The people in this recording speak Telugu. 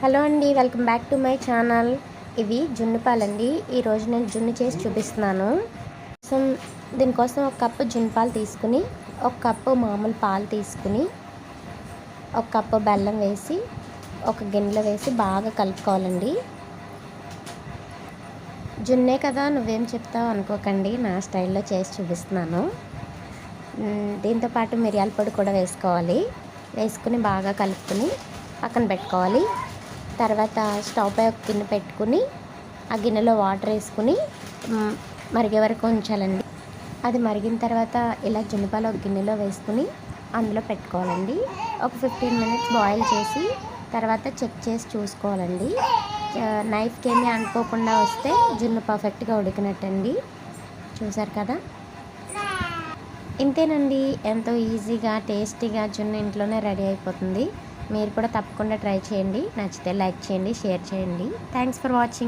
హలో అండి welcome back to my channel. ఇవి జున్ను పాలండి. ఈరోజు నేను జున్ను చేసి చూపిస్తున్నాను. సో దీనికోసం ఒక కప్పు జున్ను పాలు తీసుకుని ఒక కప్పు మామూలు పాలు తీసుకుని ఒక కప్పు బెల్లం వేసి ఒక గిన్నెలో వేసి బాగా కలుపుకోవాలండి. జున్నే కదా నువ్వేం చెప్తావు అనుకోకండి. నా స్టైల్లో చేసి చూపిస్తున్నాను. దీంతోపాటు దీంతో పాటు మిరియాల పొడి కూడా వేసుకోవాలి. వేసుకుని బాగా కలుపుకుని పక్కన పెట్టుకోవాలి. తర్వాత స్టవ్ పై ఒక గిన్నె పెట్టుకుని ఆ గిన్నెలో వాటర్ వేసుకుని మరిగే వరకు ఉంచాలండి. అది మరిగిన తర్వాత ఇలా జున్నుపాలు ఒక గిన్నెలో వేసుకుని అందులో పెట్టుకోవాలండి. ఒక ఫిఫ్టీన్ మినిట్స్ బాయిల్ చేసి తర్వాత చెక్ చేసి చూసుకోవాలండి. నైఫ్కి ఏమీ అనుకోకుండా వస్తే జున్ను పర్ఫెక్ట్గా ఉడికినట్టండి. చూసారు కదా? ఇంతేనండి. ఎంతో ఈజీగా టేస్టీగా జున్ను ఇంట్లోనే రెడీ అయిపోతుంది. మీరు కూడా తప్పకుండా ట్రై చేయండి. నచ్చితే లైక్ చేయండి షేర్ చేయండి. Thanks for watching